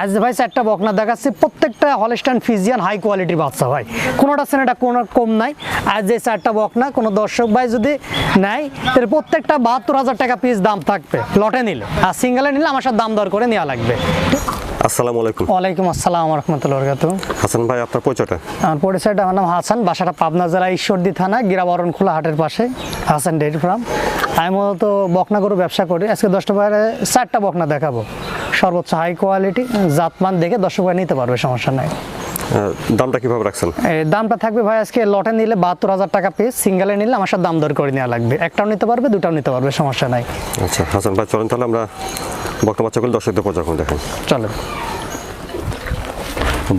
আজ ভাই চারটা বকনা দেখাচ্ছি প্রত্যেকটা হলস্টাইন ফিজিয়ান হাই কোয়ালিটির বাচ্চা ভাই। কোনোটা সেনেটা কোনো কম নাই। আজ যে চারটা বকনা কোনো দর্শক ভাই যদি নেয় তাহলে প্রত্যেকটা বাহাত্তর হাজার টাকা পিস দাম থাকবে লটে নিলে। আর সিঙ্গেলে নিলে আমার সাথে দাম দর করে নেওয়া লাগবে। আসসালামু আলাইকুম। ওয়ালাইকুম আসসালাম রহমতুল্লাহ হাসান ভাই আপনার পরিচয়টা? আমার পরিচয়টা আমার নাম হাসান বাসাটা পাবনা জেলা ঈশ্বরদী থানা গিরাবরণ খোলা হাটের পাশে হাসান ডেয়ারি ফার্ম আমি মূলত বকনা গরু ব্যবসা করি। আজকে দশটা বাইরে চারটা বকনা দেখাবো। সর্বোচ্চ হাই কোয়ালিটি জাতমান দেখে দর্শক ভাই নিতে পারবে সমস্যা নাই। দামটা কীভাবে রাখছেন? এই দামটা থাকবে ভাই আজকে লটে নিলে বাহাত্তর হাজার টাকা পিস সিঙ্গেলে নিলে আমার সাথে দাম দর করে নেওয়া লাগবে। একটাও নিতে পারবে দুটাও নিতে পারবে সমস্যা নাই। আচ্ছা হাসান ভাই চলেন তাহলে আমরা বক্তা বাচ্চাগুলো দর্শকদের পর্যটন দেখেন। চলো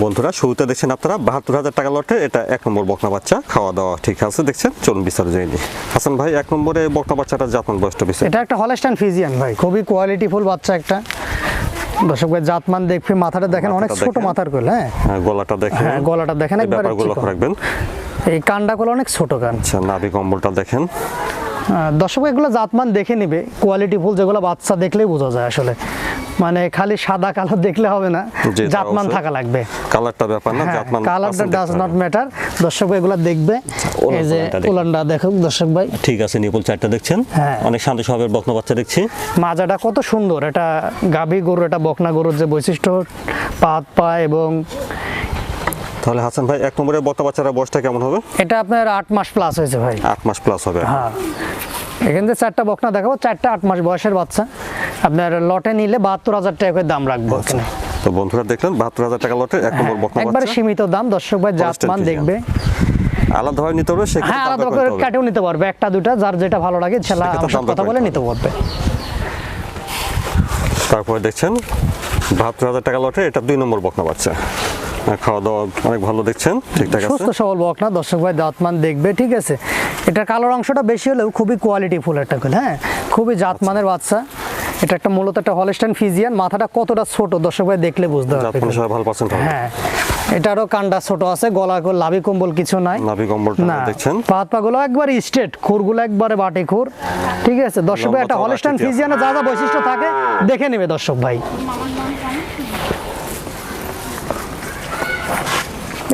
বন্ধুরা শুরুতে দেখছেন আপনারা বাহাত্তর হাজার টাকা লটে এটা এক নম্বর বকনা বাচ্চা খাওয়া দাওয়া ঠিক আছে দেখছেন? চলুন বিস্তারিত জেনে। হাসান ভাই এক নম্বরে বকনা বাচ্চাটা জাতমান বয়সটা বেশি এটা একটা হলস্টাইন ফিজিয়ান ভাই খুবই কোয়ালিটিফুল বাচ্চা একটা। দর্শক ভাই জাতমান দেখবে মাথাটা দেখেন অনেক ছোট মাথার কোল হ্যাঁ? হ্যাঁ, গলাটা দেখেন। হ্যাঁ, গলাটা দেখেন একবারে লক্ষ্য রাখবেন। এই কান্ডাগুলো অনেক ছোট কান। আচ্ছা নাভি কম্বলটা দেখেন। দর্শক এগুলো জাতমান দেখে নিবে। কোয়ালিটি ফুল যেগুলো বাচ্চা দেখলেই বোঝা যায় আসলে। মানে খালি সাদা কালো দেখলে হবে না জাতমান থাকা লাগবে। কালারটা ব্যাপার না হ্যাঁ, জাতমান পার্সেন্ট ডাজ নট ম্যাটার দর্শক এগুলো দেখবে। ওলান এই যে পালানটা দেখুন। দর্শক ভাই। ঠিক আছে নিপুল চারটা দেখছেন? হ্যাঁ। অনেক শান্ত স্বভাবের বকনা বাচ্চা দেখছি। মাজাটা কত সুন্দর এটা গাভী গরু এটা বকনা গরুর যে বৈশিষ্ট্য পাত পা এবং তাহলে হাসান ভাই এক নম্বরে বকনা বাচ্চারা বয়সটা কেমন হবে? এটা আপনার আট মাস প্লাস হয়েছে ভাই। আট মাস প্লাস হবে। হ্যাঁ। এখান থেকে চারটা বকনা দেখাবো চারটা আট মাস বয়সের বাচ্চা। আপনার লটে নিলে বাহাত্তর হাজার টাকা করে দাম রাখব এখানে। তো বন্ধুরা দেখলেন বাহাত্তর হাজার টাকা লটে এক নম্বর বকনা একবারে সীমিত দাম দর্শক ভাই জাতমান Holstein দেখবে। আলাদাভাবে নিতে হবে হ্যাঁ আলাদা করে কাটেও নিতে পারবে। একটা দুটা যার যেটা ভালো লাগে কথা বলে নিতে পারবে। তারপরে দেখছেন বাহাত্তর হাজার টাকা লটে এটা দুই নম্বর বকনা বাচ্চা। খাওয়া দাওয়া অনেক ভালো দেখছেন ঠিকঠাক আছে? সুস্থ সবল বক না দর্শক ভাই দাঁতমান দেখবে ঠিক আছে? এটা কালোর অংশটা বেশি হলেও খুবই কোয়ালিটি ফুল একটা হ্যাঁ? খুবই জাতমানের বাচ্চা। এটা একটা মূলত একটা হলস্টাইন ফিজিয়ান মাথাটা কতটা ছোট দর্শক ভাই দেখলে বুঝতে পারবে হ্যাঁ। এটারও কান্ডা ছোট আছে গলা লাভি কম্বল কিছু নাই। নাভি কম্বলটা দেখছেন? পাত পাগুলো একবার স্ট্রেট খুরগুলো একবারে বাটি খুর। ঠিক আছে দর্শক ভাই একটা হলস্টাইন ফিজিয়ানে যা যা বৈশিষ্ট্য থাকে দেখে নেবে দর্শক ভাই।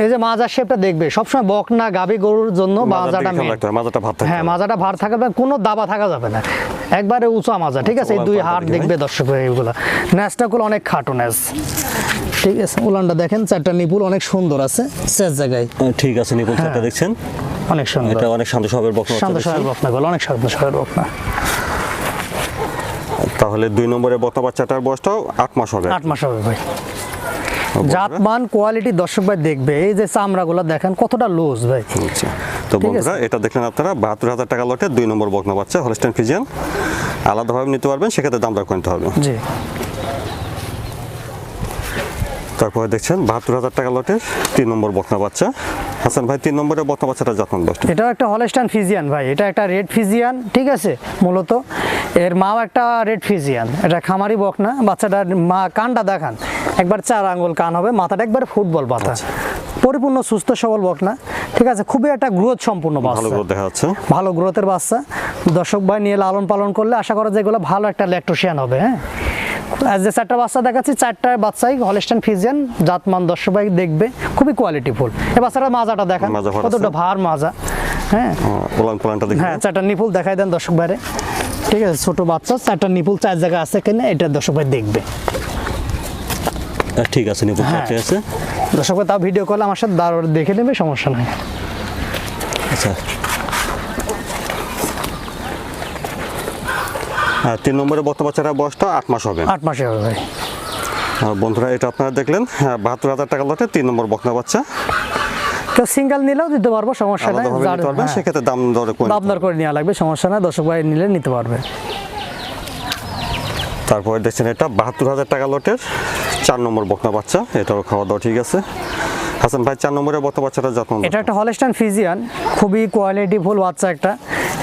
এই যে মাজার শেপটা দেখবে সবসময় বক না গাবি গরুর জন্য মাজাটা মেন মাজাটা ভাত হ্যাঁ মাজাটা ভার থাকবে কোনো দাবা থাকা যাবে না। একবারে উঁচা মাজা ঠিক আছে? এই দুই দিকে দেখবে দর্শক ভাই এগুলো। ন্যাসটাগুলো অনেক খাটো ন্যাস ঠিক আছে? উলানটা দেখেন চারটা নিপুল অনেক সুন্দর আছে শেষ জায়গায়। ঠিক আছে নিপুল চারটা দেখছেন? অনেক সুন্দর। এটা অনেক শান্ত স্বভাবের বকনা শান্ত। শহরের বকনা গুলো অনেক শান্ত শহরের বকনা। তাহলে দুই নম্বরে বকনা বাচ্চাটার বয়সটাও আট মাস হবে। আট মাস হবে ভাই। জাতমান কোয়ালিটি দর্শক ভাই দেখবে। এই যে চামড়া চামড়াগুলো দেখেন কতটা লুজ ভাই। আচ্ছা। তো বন্ধুরা এটা দেখলেন আপনারা বাহাত্তর হাজার টাকা লটে দুই নম্বর বকনা বাচ্চা হলস্টাইন ফিজিয়ান আলাদাভাবে নিতে পারবেন সেক্ষেত্রে দামটা করতে হবে। জি। তারপরে দেখছেন বাহাত্তর হাজার টাকা লটের তিন নম্বর বকনা বাচ্চা। হাসান ভাই তিন নম্বরের বকনা বাচ্চাটা যত্ন বয়সটা এটাও একটা হলস্টাইন ফিজিয়ান ভাই এটা একটা রেড ফিজিয়ান ঠিক আছে মূলত। এর মাও একটা রেড ফিজিয়ান এটা খামারি বক না বাচ্চাটার মা কানটা দেখান। একবার চার আঙ্গুল কান হবে মাথাটা একবার ফুটবল পাতা। আচ্ছা। পরিপূর্ণ সুস্থ সবল বক না। ঠিক আছে খুবই একটা গ্রোথ সম্পূর্ণ ভালো গ্রোথ দেখা যাচ্ছে। ভালো গ্রোথের বাচ্চা। দর্শক ভাই নিয়ে লালন পালন করলে আশা করা যায় এগুলো ভালো একটা ল্যাকটোশিয়ান হবে হ্যাঁ? যে চারটা বাচ্চা দেখাচ্ছি চারটা বাচ্চাই হলস্টাইন ফিজিয়ান জাতমান দর্শক ভাই দেখবে খুবই কোয়ালিটিফুল এ বাচ্চাটার মাজাটা দেখান কতটা ভার মাজা হ্যাঁ? হ্যাঁ চারটা নিপুল দেখাই দেন দর্শক ভাইরে। ঠিক আছে ছোট বাচ্চা চারটা নিপুল চার জায়গা আছে কিনা এটা দর্শক ভাই দেখবে। ঠিক আছে নিপুল হ্যাঁ। চারটে আছে। দর্শক তাও ভিডিও করলে আমার সাথে দাঁড় দেখে নেবে সমস্যা নাই। আচ্ছা। হ্যাঁ তিন নম্বরে বকনা বাচ্চাটার বয়সটা আট মাস হবে। আট মাসে হবে ভাই। বন্ধুরা এটা আপনারা দেখলেন হ্যাঁ, বাহাত্তর হাজার টাকা লটে তিন নম্বর বকনা বাচ্চা। কেউ সিঙ্গেল নিলেও দিতে পারব সমস্যা নাই। সেক্ষেত্রে দাম দরে করে নিতে দাবদার করে নেওয়া লাগবে সমস্যা নাই। দর্শক ভাই নিলে নিতে পারবে। তারপরে দেখছেন এটা বাহাত্তর হাজার টাকা লটের চার নম্বর বকনা বাচ্চা, এটাও খাওয়া দাওয়া ঠিক আছে। হাসান ভাই, চার নম্বরের বকনা বাচ্চাটা যত্ন এটা একটা হলস্টাইন ফিজিয়ান, খুবই কোয়ালিটি ফুল বাচ্চা একটা।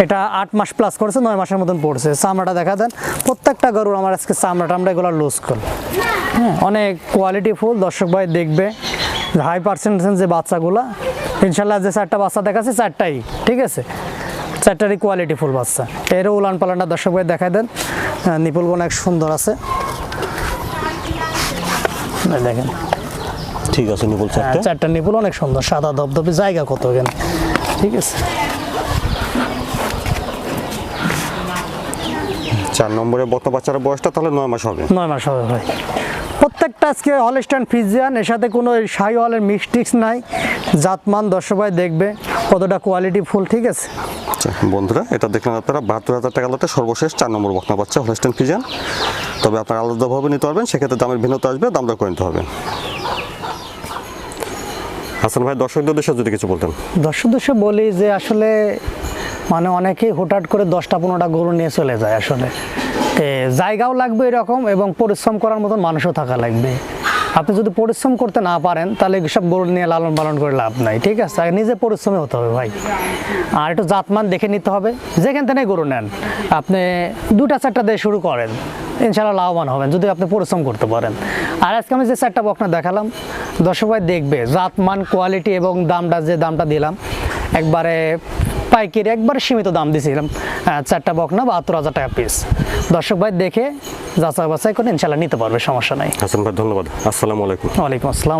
এটা আট মাস প্লাস করেছে, নয় মাসের মতন পড়ছে। চামড়াটা দেখা দেন, প্রত্যেকটা গরুর আমার আজকে চামড়া আমরা এগুলো লুজ কর। হ্যাঁ অনেক কোয়ালিটি ফুল দর্শক ভাই দেখবে হাই পার্সেন্টেজ যে বাচ্চাগুলা, ইনশাল্লাহ যে চারটা বাচ্চা দেখাচ্ছে, চারটাই, ঠিক আছে? চারটারই কোয়ালিটি ফুল বাচ্চা। এরও উলান পালানটা দর্শক ভাই দেখাই দেন। নিপুলগুলো এক সুন্দর আছে। দেখেন। ঠিক আছে নিপুল চারটা চারটে? চারটা নিপুল অনেক সুন্দর। সাদা ধবধবে জায়গা কত এখানে? ঠিক আছে। চার নম্বরে বক্তা বাচ্চার বয়সটা তাহলে নয় মাস হবে। নয় মাস হবে ভাই। প্রত্যেকটা আজকে হলস্টাইন ফিজিয়ান এর সাথে কোনো শাহি হলের মিক্সটিক্স নাই। জাতমান দর্শক ভাই দেখবে কতটা কোয়ালিটি ফুল ঠিক আছে? আচ্ছা, বন্ধুরা এটা দেখলেন আপনারা বাহাত্তর হাজার টাকা লটে সর্বশেষ চার নম্বর বকনা বাচ্চা হলস্টেন ফিজিয়ান তবে আপনারা আলাদাভাবে নিতে পারবেন সেক্ষেত্রে দামের ভিন্নতা আসবে দামটা করে নিতে হবে। হাসান ভাই দর্শকদের উদ্দেশ্যে যদি কিছু বলতেন। দর্শক দর্শক বলি যে আসলে মানে অনেকেই হুটহাট করে দশটা পনেরোটা গরু নিয়ে চলে যায় আসলে। জায়গাও লাগবে এরকম এবং পরিশ্রম করার মতন মানুষও থাকা লাগবে। আপনি যদি পরিশ্রম করতে না পারেন, তাহলে সব গরু নিয়ে লালন পালন করে লাভ নাই, ঠিক আছে? আর নিজে পরিশ্রমী হতে হবে ভাই। আর একটু জাতমান দেখে নিতে হবে। যেখান থেকে গরু নেন, আপনি দুটা, চারটা দিয়ে শুরু করেন ইনশাল্লাহ লাভবান হবেন, যদি আপনি পরিশ্রম করতে পারেন। আর আজকে আমি যে চারটা বকনা দেখালাম, দর্শক ভাই দেখবে, জাতমান কোয়ালিটি এবং দামটা, যে দামটা দিলাম, একবারে পাইকারি একবার সীমিত দাম দিয়েছিলাম চারটা বকনা বাহাত্তর হাজার টাকা পিস দর্শক ভাই দেখে যাচাই বাছাই করে ইনশাল্লাহ নিতে পারবে সমস্যা নাই। হাসান ভাই ধন্যবাদ। আসসালামু আলাইকুম। ওয়ালাইকুম আসসালাম